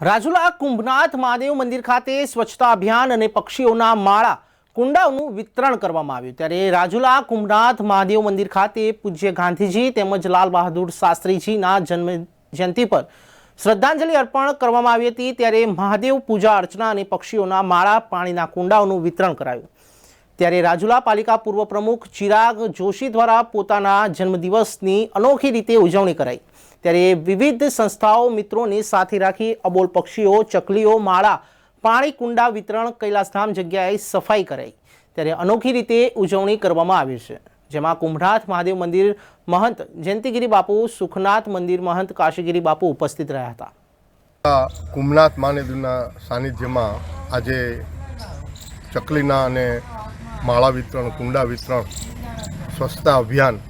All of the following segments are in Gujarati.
રાજુલા કુંભનાથ મહાદેવ મંદિર ખાતે સ્વચ્છતા અભિયાન અને પક્ષીઓના માળા કુંડાઓનું વિતરણ કરવામાં આવ્યું. ત્યારે રાજુલા કુંભનાથ મહાદેવ મંદિર ખાતે પૂજ્ય ગાંધીજી તેમજ લાલ બહાદુર શાસ્ત્રીજીના જન્મ જયંતિ પર શ્રદ્ધાંજલિ અર્પણ કરવામાં આવી હતી. ત્યારે મહાદેવ પૂજા અર્ચના અને પક્ષીઓના માળા પાણીના કુંડાઓનું વિતરણ કરાયું. ત્યારે રાજુલા પાલિકા પૂર્વ પ્રમુખ ચિરાગ જોશી દ્વારા પોતાના જન્મદિવસની અનોખી રીતે ઉજવણી કરાઈ. ત્યારે વિવિધ સંસ્થાઓ મિત્રોને સાથે રાખી અબોલ પક્ષીઓ, ચકલીઓ, માળા, પાણી, કુંડા વિતરણ, કૈલાસધામ જગ્યાએ સફાઈ કરાઈ. ત્યારે અનોખી રીતે ઉજવણી કરવામાં આવી છે, જેમાં કુંભનાથ મહાદેવ મંદિર મહંત જયંતિગીરી બાપુ, સુખનાથ મંદિર મહંત કાશીગીરી બાપુ ઉપસ્થિત રહ્યા હતા. કુંભનાથ મહાદેવના સાનિધ્યમાં આજે ચકલીના અને માળા વિતરણ, કુંડા વિતરણ, સ્વચ્છતા અભિયાન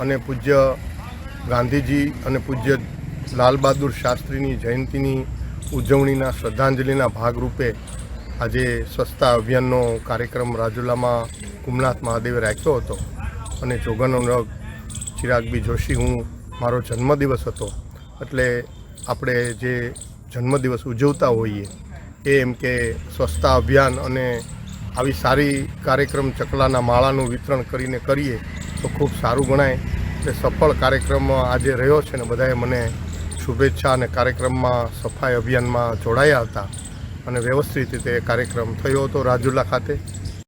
અને પૂજ્ય ગાંધીજી અને પૂજ્ય લાલ બહાદુર શાસ્ત્રીની જયંતિની ઉજવણીના શ્રદ્ધાંજલિના ભાગરૂપે આજે સ્વચ્છતા અભિયાનનો કાર્યક્રમ રાજુલામાં કુમનાથ મહાદેવે રાખ્યો હતો અને જોગનો નગ ચિરાગબી જોશી હું મારો જન્મદિવસ હતો. એટલે આપણે જે જન્મદિવસ ઉજવતા હોઈએ એ એમ કે સ્વચ્છતા અભિયાન અને આવી સારી કાર્યક્રમ ચકલાના માળાનું વિતરણ કરીને કરીએ તો ખૂબ સારું ગણાય. એટલે સફળ કાર્યક્રમ આજે રહ્યો છે ને બધાએ મને શુભેચ્છા અને કાર્યક્રમમાં સફાઈ અભિયાનમાં જોડાયા હતા અને વ્યવસ્થિત રીતે કાર્યક્રમ થયો હતો રાજુલા ખાતે.